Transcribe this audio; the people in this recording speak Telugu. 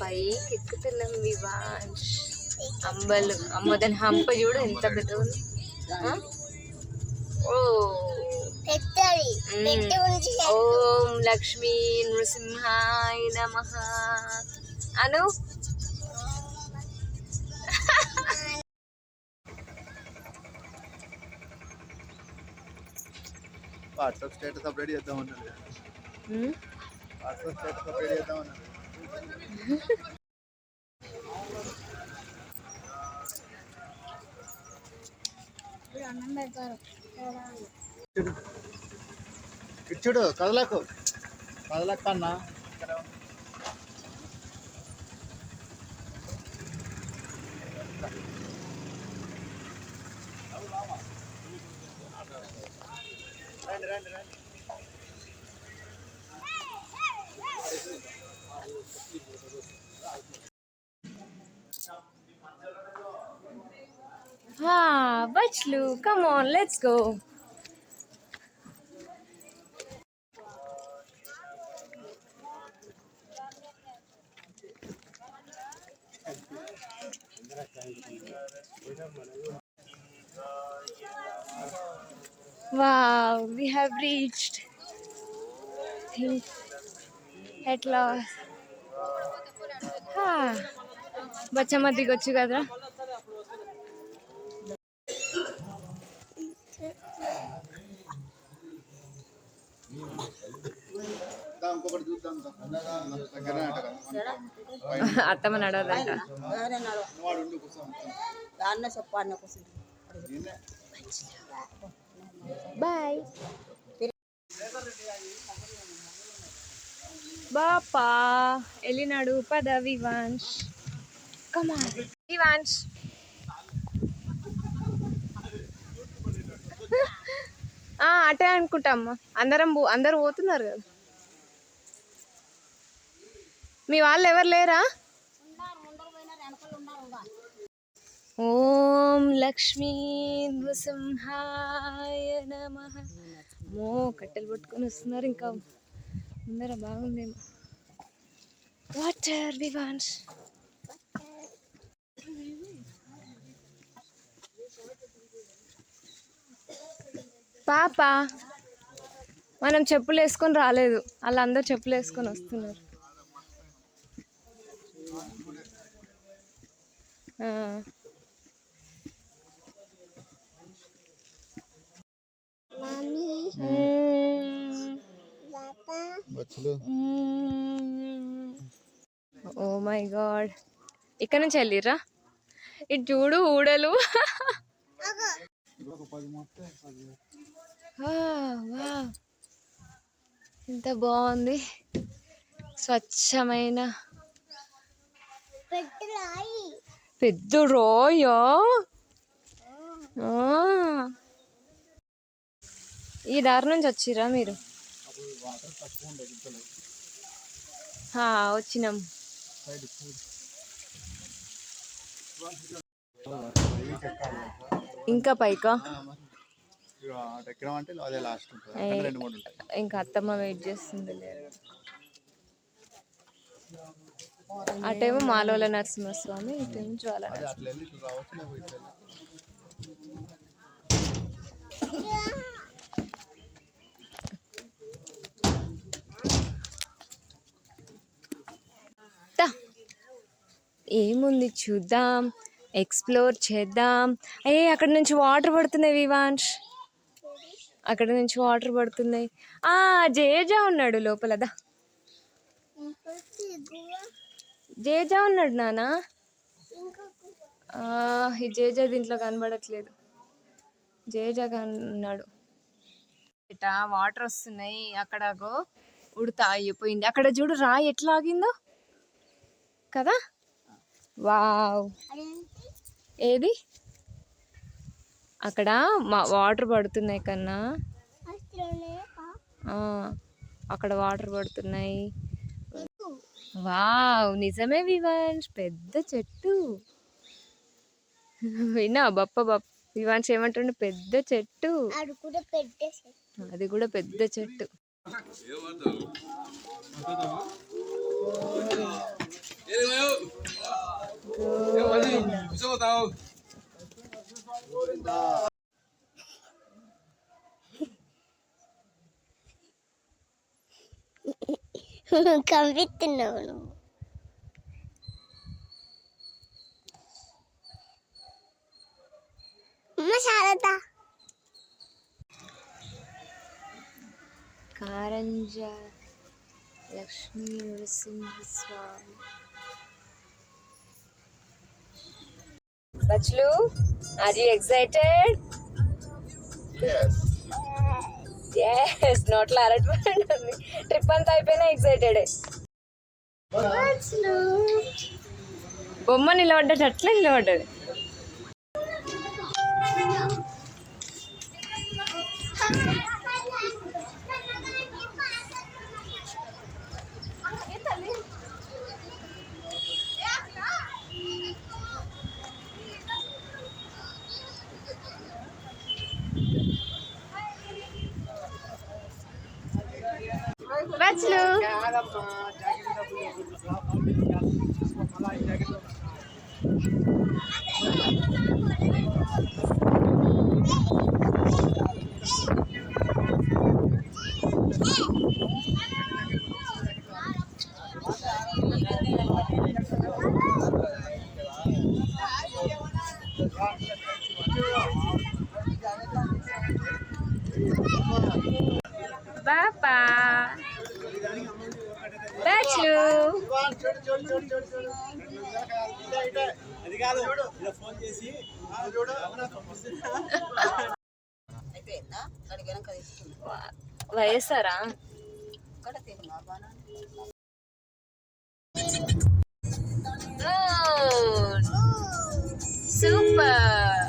పైకి ఎక్కుతున్నాం వివాంష్ అంబలు అమ్మ దాని హంప చూడు ఎంత పెద్దగా ఉంది? ఓ. పెద్ద ఓం లక్ష్మీ నృసింహాయ నమ. అను? వాట్సాప్ స్టేటస్ అప్డేట్ చేద్దాం అన్నాడు వాట్సాప్ స్టేటస్ అప్డేట్ చేద్దాం అన్నాడు చూడు కదలకు. కదలకు అన్న. రండి రండి రండి. Ah, Bachlu, come on, let's go. Wow, we have reached. Think at last. బచ్చమ్మ దిగొచ్చు కదరా దా, ఇంకొకటి చూద్దాం దా. దగ్గరనే అంట కదా అత్తమ్మ నడవదంట. చెప్పు అన్న కోసం బాయ్ బాపా వెళ్ళినాడు పద వివాంష్ కమా వివాంష్ ఆ, అటే అనుకుంటామ్మా అందరం పో- అందరు పోతున్నారు కదా. మీ వాళ్ళు ఎవరు లేరా? ఓం లక్ష్మీ నృసింహాయ నమ. మో కట్టెలు పట్టుకొని వస్తున్నారు ఇంకా. ముందర బాగుందేమో వాటర్ వివాన్స్. పాప మనం చెప్పులు వేసుకొని రాలేదు. వాళ్ళందరూ చెప్పులు వేసుకొని వస్తున్నారు ఆ. మమ్మీ మ్మ్. పాపా బచ్చులు ఓ మై గాడ్. ఇక్కడ నుంచి వెళ్ళిర్రా? ఇటు చూడు ఊడలు. ఎంత బాగుంది. స్వచ్ఛమైన. పెద్ద రాయి. ఈ దారి నుంచి వచ్చిర్రా మీరు? వచ్చినాం. ఇంకా పైకా? ఇంకా అత్తమ్మ వెయిట్ చేస్తుంది. అటేమో మాలోల నరసింహస్వామి ఇటేమో జ్వాల. ఏముంది చూద్దాం ఎక్స్ప్లోర్ చేద్దాం ఏ అక్కడ నుంచి వాటర్ పడుతున్నాయి వివాంష్ అక్కడ నుంచి వాటర్ పడుతున్నాయి ఆ జేజా ఉన్నాడు లోపల దా ఇంకొకటి ఇదిగో. జేజా ఉన్నాడు నానా? ఈ జేజా దీంట్లో కనబడట్లేదు. జేజా ఉన్నాడు ఇట వాటర్ వస్తున్నాయి. అక్కడగో ఉడతా అయిపోయింది. అక్కడ చూడు రాయి ఎట్లా ఆగిందో కదా? వావ్. ఏది? అక్కడ మా వాటర్ పడుతున్నాయి కన్నా. అక్కడ వాటర్ పడుతున్నాయి. వావ్! నిజమే వివాన్స్ పెద్ద చెట్టు. విన్నా బప్ప బప్ప వివాన్స్ ఏమంటుండే? పెద్ద చెట్టు. అది కూడా పెద్ద అది కూడా పెద్ద చెట్టు. కవిస్తున్నావు నువ్వు. శారద. కారంజ లక్ష్మీ నరసింహ స్వామి బచ్లు ఆర్ యూ ఎక్సైటెడ్ ఎస్ నోట్లో అరటిపండు ఉంది. ట్రిప్ అంతా అయిపోయినా ఎక్సైటెడ్ బొమ్మ నిలబడ్డట్టు అట్లా నిలబడ్డాడు Thank you. బచ్లు అయిపోయిందా అక్కడికి వెనక తీసుకున్నా వయసారా ఇక్కడ తిన్నా బాగా సూపర్